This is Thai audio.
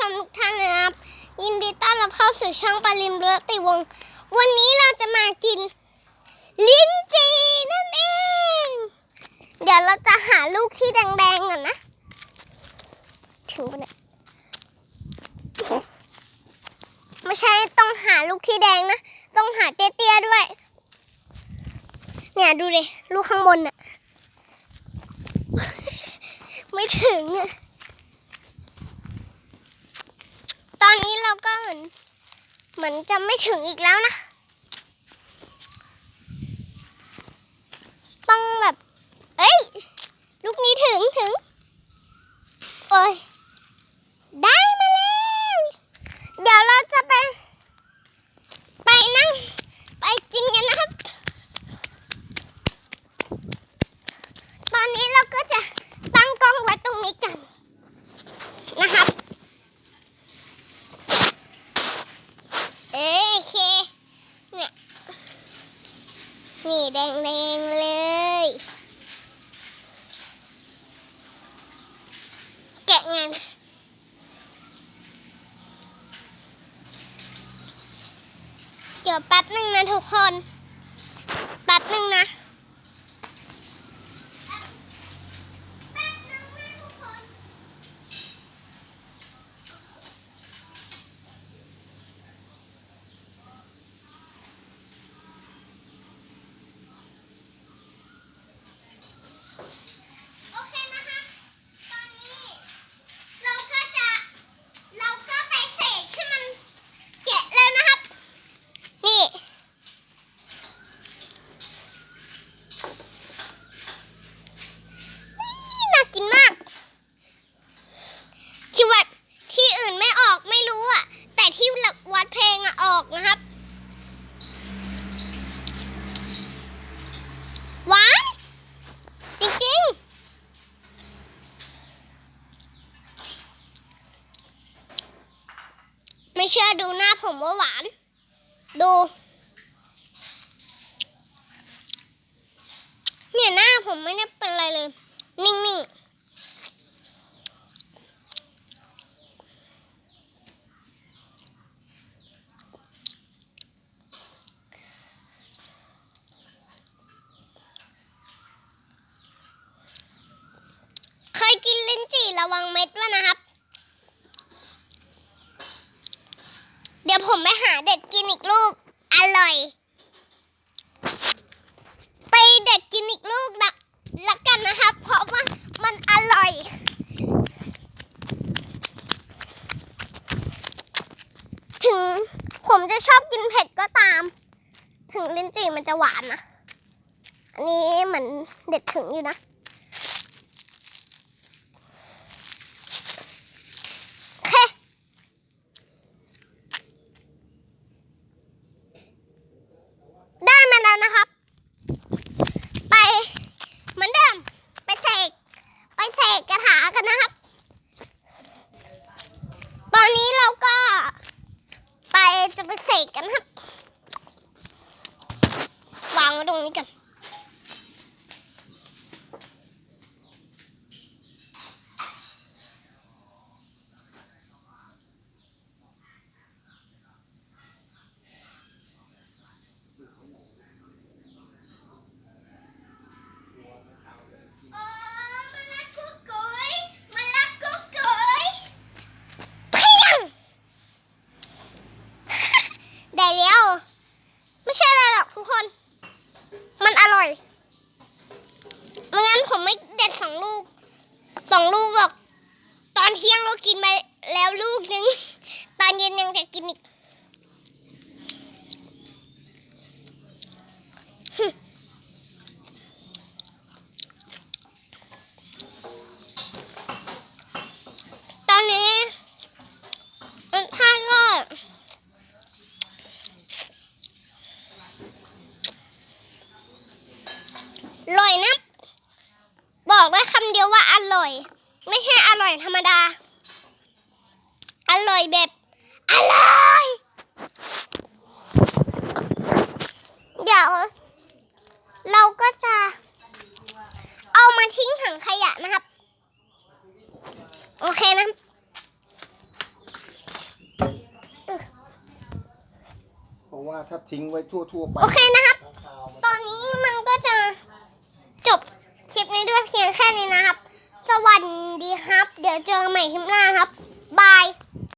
ชมทุกท่านนะครับ ยินดีต้อนรับเข้าสู่ช่องปริมเรติวงศ์วันนี้เราจะมากิน ลิ้นจีนั่นเอง เดี๋ยวเราจะหาลูกที่แดงๆก่อนนะ ถึงปะเนี่ยไม่ใช่ต้องหาลูกที่แดงนะ ต้องหาเตี้ยๆด้วย เนี่ยดูดิลูกข้างบนน่ะ ไม่ถึงอะตอนนี้ เราก็เหมือนเหมือนจะไม่ถึงอีกแล้วนะ ต้องแบบ เอ้ย ลูกนี้ถึงถึง โอ้ย ได้มาแล้ว เดี๋ยวเราจะไป ไปนั่ง ไปกินกันนะครับ ตอนนี้เราก็จะตั้งกล้องไว้ตรงนี้กัน นะครับ เอ้ยโอเค เนี่ย นี่ แรงๆเลย แกะงานเดี๋ยวแป๊บหนึ่งนะทุกคน แป๊บหนึ่งนะ แป๊บหนึ่งนะทุกคน โอเคนะคะ ตอนนี้ เราก็จะ เราก็ไปเสกให้มันแกะแล้วนะครับ นี่ นี่น่ากินมาก ที่วัดที่อื่นไม่ออกไม่รู้อะ แต่ที่วัดเพลงอะออกนะครับ หวาน จริงๆ ไม่ เชื่อดูหน้าผมว่าหวาน ดู เนี่ยหน้าผมไม่ได้เป็นอะไรเลย นิ่งๆ เคยกินลิ้นจี่ระวังเม็ดด้วยนะครับ เดี๋ยวผมไปหาเด็ดกินอีกลูก อร่อย ไปเด็ดกินอีกลูกนะละกันนะครับ เพราะว่ามันอร่อยถึงผมจะชอบกินเผ็ดก็ตาม ถึงลิ้นจี่มันจะหวานนะ อันนี้เหมือนเด็ดถึงอยู่นะ โอเค ได้มาแล้วนะครับ ไปเหมือนเดิม ไปเสก ไปเสกกระถากันนะครับ ตอนนี้เราก็ ไปจะไปเสกกันครับ วางไว้ตรงนี้กัน โอ้มันรักกุ๊กกุ๊ยมันรักกุ๊กกุ๊ยเพียง ได้แล้ว ไม่ใช่อะไรหรอกทุกคน มันอร่อยไม่งั้นผมไม่เด็ดสองลูกสองลูกหรอก ตอนเที่ยงเรากินไปแล้วลูกนึง ตอนเย็นยังจะกินอีก อร่อยนะ บอกได้คำเดียวว่าอร่อย ไม่ใช่อร่อยธรรมดา อร่อยแบบ อร่อย เดี๋ยว เราก็จะ เอามาทิ้งถังขยะนะครับ โอเคนะเพราะว่าถ้าทิ้งไว้ทั่วๆไป โอเคนะครับ ตอนนี้มัี๋ยวเจอกันใหม่คลิปหน้าครับ บาย